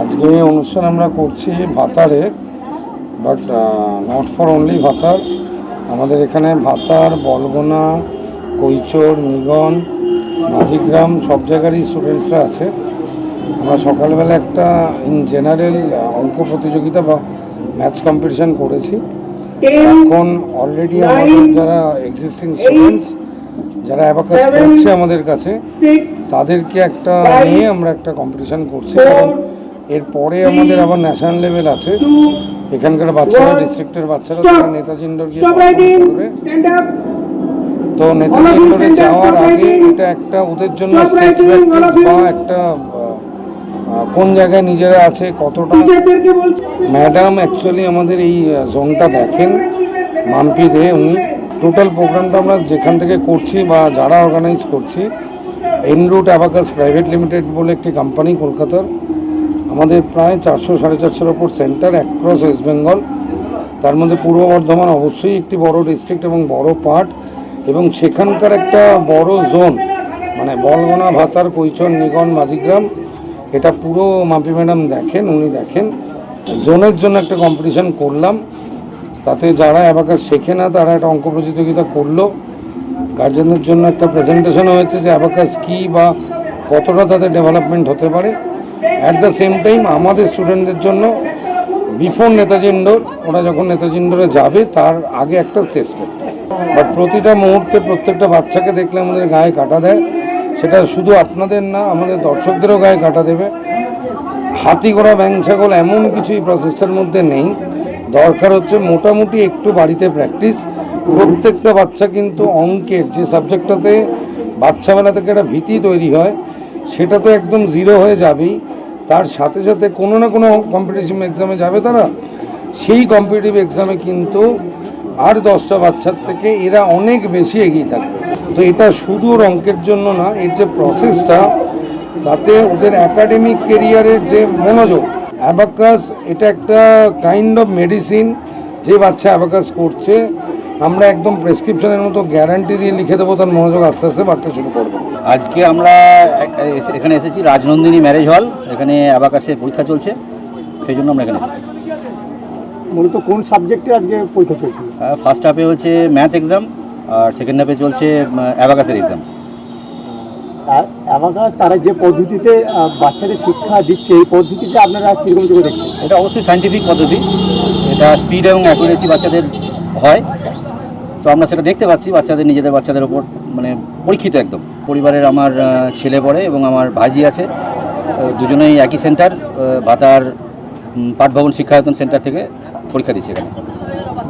আজকে অনুষ্ঠান আমরা করছি ভাতারে but not for only Bhatar. আমাদের এখানে ভাতার বলগোনা কৈচর নিগন মাঝিগ্রাম সব জায়গারই স্টুডেন্টসরা আছে। আমরা সকালবেলা একটা ইন জেনারেল অঙ্ক প্রতিযোগিতা বা ম্যাথস কম্পিটিশান করেছি। এখন অলরেডি আমাদের যারা এক্সিস্টিং স্টুডেন্টস যারা অ্যাবাকাস করছে আমাদের কাছে তাদেরকে একটা নিয়ে আমরা একটা কম্পিটিশান করছি। কারণ এরপরে আমাদের আবার ন্যাশনাল লেভেল আছে। এখানকার বাচ্চারা ডিস্ট্রিক্টের বাচ্চারা তারা নেতাজি ইন্ডোর গিয়ে করবে। তো নেতাজি ইন্ডোরে যাওয়ার আগে এটা একটা ওদের জন্য স্টেজ প্র্যাকটিস বা একটা কোন জায়গায় নিজেরা আছে কতটা? ম্যাডাম অ্যাকচুয়ালি আমাদের এই জোনটা দেখেন। মাম্পি দে উনি। টোটাল প্রোগ্রামটা আমরা যেখান থেকে করছি বা যারা অর্গানাইজ করছি এনরুট অ্যাবাকাস প্রাইভেট লিমিটেড বলে একটি কোম্পানি কলকাতার। আমাদের প্রায় চারশো, সাড়ে চারশোর ওপর সেন্টার অ্যাক্রস ওয়েস্ট বেঙ্গল তার মধ্যে পূর্ব বর্ধমান অবশ্যই একটি বড় ডিস্ট্রিক্ট এবং বড় পার্ট এবং সেখানকার একটা বড় জোন মানে বলগোনা ভাতার কৈচন নিগন মাঝিগ্রাম। এটা পুরো মাম্পি ম্যাডাম দেখেন, উনি দেখেন। জোনের জন্য একটা কম্পিটিশন করলাম। তাতে যারা অ্যাবাকাস শেখে না, তারা একটা অঙ্ক প্রতিযোগিতা করল। গার্জেনদের জন্য একটা প্রেজেন্টেশন হয়েছে যে অ্যাবাকাস কী বা কতটা তাদের ডেভেলপমেন্ট হতে পারে। অ্যাট দ্য সেম টাইম আমাদের স্টুডেন্টদের জন্য বিফোর নেতাজি ইন্ডোর ওরা যখন নেতাজি ইন্ডোরে যাবে, তার আগে একটা চেস প্র্যাকটিস বাট প্রতিটা মুহূর্তে প্রত্যেকটা বাচ্চাকে দেখলে আমাদের গায়ে কাটা দেয়। সেটা শুধু আপনাদের না, আমাদের দর্শকদেরও গায়ে কাটা দেবে। হাতি ঘোড়া ব্যাং ছাগল এমন কিছুই প্রসেসটার মধ্যে নেই। দরকার হচ্ছে মোটামুটি একটু বাড়িতে প্র্যাকটিস প্রত্যেকটা বাচ্চা কিন্তু অঙ্কের যে সাবজেক্টটাতে বাচ্চাবেলা থেকে একটা ভীতি তৈরি হয় সেটা তো একদম জিরো হয়ে যাবেই। তার সাথে সাথে কোনো না কোনো কম্পিটিটিভ এক্সামে যাবে তারা। সেই কম্পিটিটিভ এক্সামে কিন্তু আর দশটা বাচ্চার থেকে এরা অনেক বেশি এগিয়ে থাকবে। তো এটা শুধু অঙ্কের জন্য না, এর যে প্রসেসটা তাতে ওদের একাডেমিক কেরিয়ারের যে মনোযোগ অ্যাবাকাস এটা একটা কাইন্ড অফ মেডিসিন যে বাচ্চা অ্যাবাকাস করছে। আমরা একদম প্রেসক্রিপশনের মতো গ্যারান্টি দিয়ে লিখে দেবো তার মনোযোগ আস্তে আস্তে বাড়তে শুরু করবে। আজকে আমরা এক- এসে- এখানে এসেছি রাজনন্দিনী ম্যারেজ হল এখানে অ্যাবাকাসের পরীক্ষা চলছে সেই জন্য আমরা এখানে এসেছি। মূলত কোন সাবজেক্টে আজকে পরীক্ষা চলছিল ফার্স্ট হাফে হচ্ছে ম্যাথ এক্সাম আর সেকেন্ড হাফে চলছে অ্যাবাকাসের এক্সাম আর অ্যাবাকাস তারা যে পদ্ধতিতে বাচ্চাদের শিক্ষা দিচ্ছে এই পদ্ধতিতে আপনারা কীরকম চোখে দেখছেন? এটা অবশ্যই সাইন্টিফিক পদ্ধতি। এটা স্পিড এবং অ্যাকুরেসি বাচ্চাদের হয়। তো আমরা সেটা দেখতে পাচ্ছি বাচ্চাদের নিজেদের বাচ্চাদের ওপর মানে পরীক্ষিত একদম। পরিবারের আমার ছেলে পড়ে এবং আমার ভাইজি আছে। দুজনেই একই সেন্টার ভাতার পাঠভবন শিক্ষায়তন সেন্টার থেকে পরীক্ষা দিচ্ছে এখানে।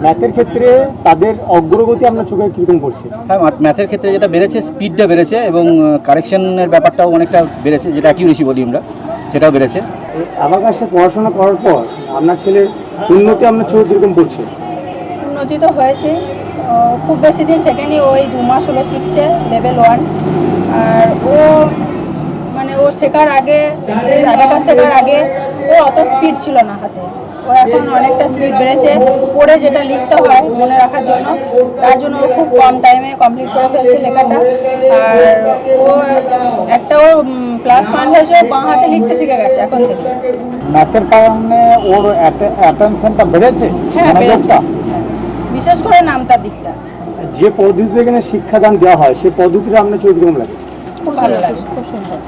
ম্যাথের ক্ষেত্রে তাদের অগ্রগতি আপনার চোখে কীরকম পড়ছে? হ্যাঁ ম্যাথের ক্ষেত্রে যেটা বেড়েছে স্পিডটা বেড়েছে এবং কারেকশনের ব্যাপারটাও অনেকটা বেড়েছে যেটা অ্যাকিউরেসি বলি আমরা সেটাও বেড়েছে। আমার কাছে পড়াশোনা করার পর আপনার ছেলের উন্নতি আপনার চোখে কীরকম পড়ছে? উন্নতি তো হয়েছে। ও খুব বেশি দিন শেখেনি ওই দু মাস হলো শিখছে লেভেল ওয়ান আর ও মানে ও শেখার আগে অ্যাবাকাস শেখার আগে ও অত স্পিড ছিল না হাতে। ও এখন অনেকটা স্পিড বেড়েছে। পড়ে যেটা লিখতে হয় মনে রাখার জন্য তার জন্য ও খুব কম টাইমে কমপ্লিট করে ফেলছে লেখাটা। আর ও একটা ওর প্লাস পয়েন্ট হয়েছে ও বাঁ হাতে লিখতে শিখে গেছে এখন থেকে। ম্যাথের কারণে ওর অ্যাটেনশনটা বেড়েছে? হ্যাঁ বেড়েছে। হ্যাঁ। বিশেষ করে নামতার দিকটা। যে পদ্ধতিতে এখানে শিক্ষাদান দেওয়া হয় সেই পদ্ধতিটা আপনার চোখে কম লাগে? খুব ভালো লাগে খুব সুন্দর।